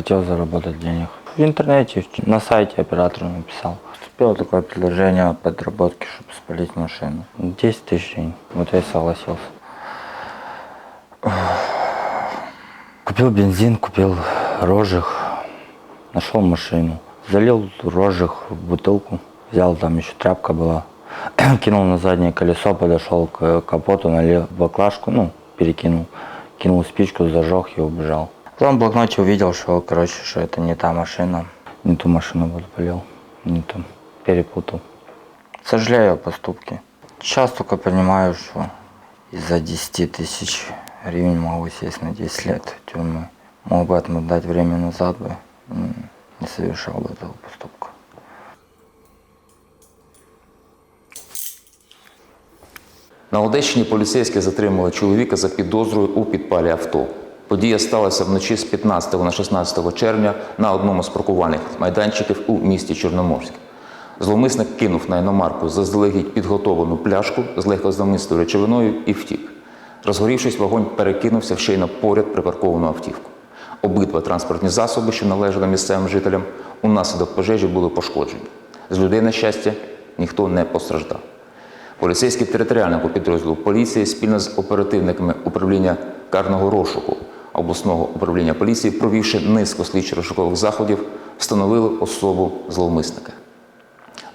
Хотел заработать денег. В интернете, на сайте оператору написал. Поступило такое предложение о подработке, чтобы спалить машину. 10 тысяч день. Вот я и согласился. Купил бензин, купил рожих, нашел машину. Залил рожих в бутылку, взял там еще тряпка была, кинул на заднее колесо, подошел к капоту, налил баклажку, ну, перекинул, кинул спичку, зажег и убежал. Потом в блокноте увидел, что, короче, что это не та машина, не ту машину вот полил, не ту, перепутал. Сожалею о поступке. Сейчас только понимаю, что из-за 10 тысяч гривен могу сесть на 10 лет в тюрьму. Мог бы отмотать время назад бы, м, не совершал бы этого поступка. На Одещині поліцейські затримали чоловіка за підозрою у підпалі авто. Подія сталася вночі з 15 на 16 червня на одному з паркувальних майданчиків у місті Чорноморськ. Зловмисник кинув на іномарку заздалегідь підготовлену пляшку з легкозамистою речовиною і втік. Розгорівшись, вогонь перекинувся ще й на поряд припарковану автівку. Обидва транспортні засоби, що належали місцевим жителям, унаслідок пожежі були пошкоджені. З людей, на щастя, ніхто не постраждав. Поліцейські територіального підрозділу поліції спільно з оперативниками управління карного розшуку обласного управління поліції, провівши низку слідчо-розшукових заходів, встановили особу зловмисника.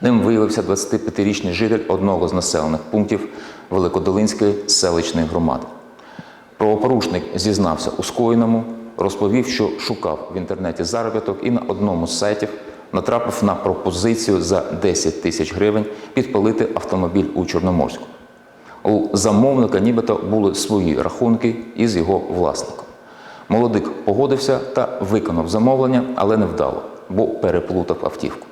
Ним виявився 25-річний житель одного з населених пунктів Великодолинської селищної громади. Правопорушник зізнався у скоєному, розповів, що шукав в інтернеті заробіток і на одному з сайтів натрапив на пропозицію за 10 тисяч гривень підпалити автомобіль у Чорноморську. У замовника нібито були свої рахунки із його власником. Молодик погодився та виконав замовлення, але не вдало, бо переплутав автівку.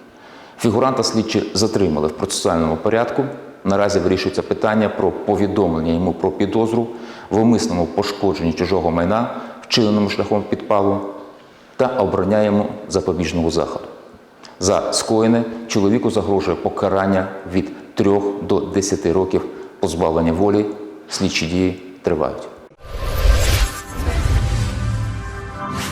Фігуранта слідчі затримали в процесуальному порядку. Наразі вирішується питання про повідомлення йому про підозру в умисному пошкодженні чужого майна, вчиненому шляхом підпалу, та обрання йому запобіжного заходу. За скоєне чоловіку загрожує покарання від 3 до 10 років позбавлення волі. Слідчі дії тривають.